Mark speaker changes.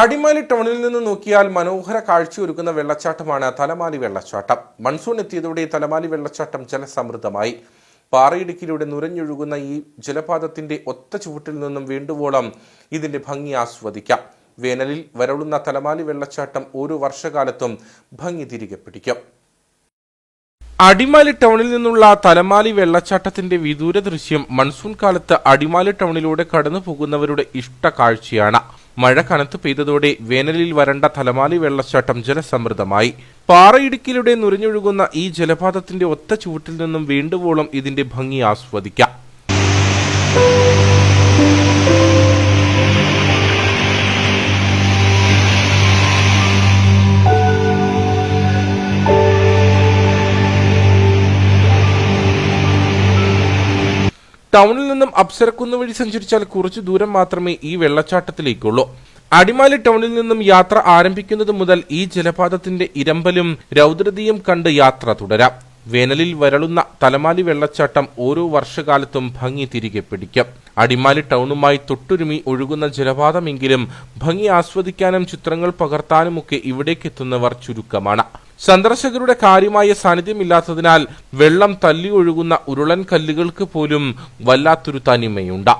Speaker 1: അടിമാലി ടൗണിൽ നിന്ന് നോക്കിയാൽ മനോഹര കാഴ്ചയൊരുക്കുന്ന വെള്ളച്ചാട്ടമാണ് തലമാലി വെള്ളച്ചാട്ടം. മൺസൂൺ എത്തിയതോടെ തലമാലി വെള്ളച്ചാട്ടം ജലസമൃദ്ധമായി. പാറയിടുക്കിലൂടെ നുരഞ്ഞൊഴുകുന്ന ഈ ജലപാതത്തിന്റെ ഒത്ത ചുവട്ടിൽ നിന്നും വീണ്ടുവോളം ഇതിന്റെ ഭംഗി ആസ്വദിക്കാം. വേനലിൽ വരളുന്ന തലമാലി വെള്ളച്ചാട്ടം ഓരോ വർഷകാലത്തും ഭംഗി തിരികെ പിടിക്കും. അടിമാലി ടൗണിൽ നിന്നുള്ള തലമാലി വെള്ളച്ചാട്ടത്തിന്റെ വിദൂര ദൃശ്യം മൺസൂൺ കാലത്ത് അടിമാലി ടൗണിലൂടെ കടന്നു പോകുന്നവരുടെ ഇഷ്ട കാഴ്ചയാണ്. മഴ കനത്ത് പെയ്തതോടെ വേനലിൽ വരണ്ട തലമാലി വെള്ളച്ചാട്ടം ജലസമൃദ്ധമായി. പാറയിടുക്കിലൂടെ നുരഞ്ഞൊഴുകുന്ന ഈ ജലപാതത്തിന്റെ ഒത്ത ചുവട്ടിൽ നിന്നും വീണ്ടുവോളം ഇതിന്റെ ഭംഗി ആസ്വദിക്കാം. ടൗണിൽ നിന്നും അപ്സരക്കുന്ന് വഴി സഞ്ചരിച്ചാൽ കുറച്ചു ദൂരം മാത്രമേ ഈ വെള്ളച്ചാട്ടത്തിലേക്കുള്ളൂ. അടിമാലി ടൗണിൽ നിന്നും യാത്ര ആരംഭിക്കുന്നത് മുതൽ ഈ ജലപാതത്തിന്റെ ഇരമ്പലും രൗദ്രതയും കണ്ട് യാത്ര തുടരാം. വേനലിൽ വരളുന്ന തലമാലി വെള്ളച്ചാട്ടം ഓരോ വർഷകാലത്തും ഭംഗി തിരികെ പിടിക്കും. അടിമാലി ടൗണുമായി തൊട്ടുരുമി ഒഴുകുന്ന ജലപാതമെങ്കിലും ഭംഗി ആസ്വദിക്കാനും ചിത്രങ്ങൾ പകർത്താനുമൊക്കെ ഇവിടേക്കെത്തുന്നവർ ചുരുക്കമാണ്. സന്ദർശകരുടെ കാര്യമായ സാന്നിധ്യമില്ലാത്തതിനാൽ വെള്ളം തല്ലിയൊഴുകുന്ന ഉരുളൻ കല്ലുകൾക്ക് പോലും വല്ലാത്തൊരു തനിമയുണ്ട്.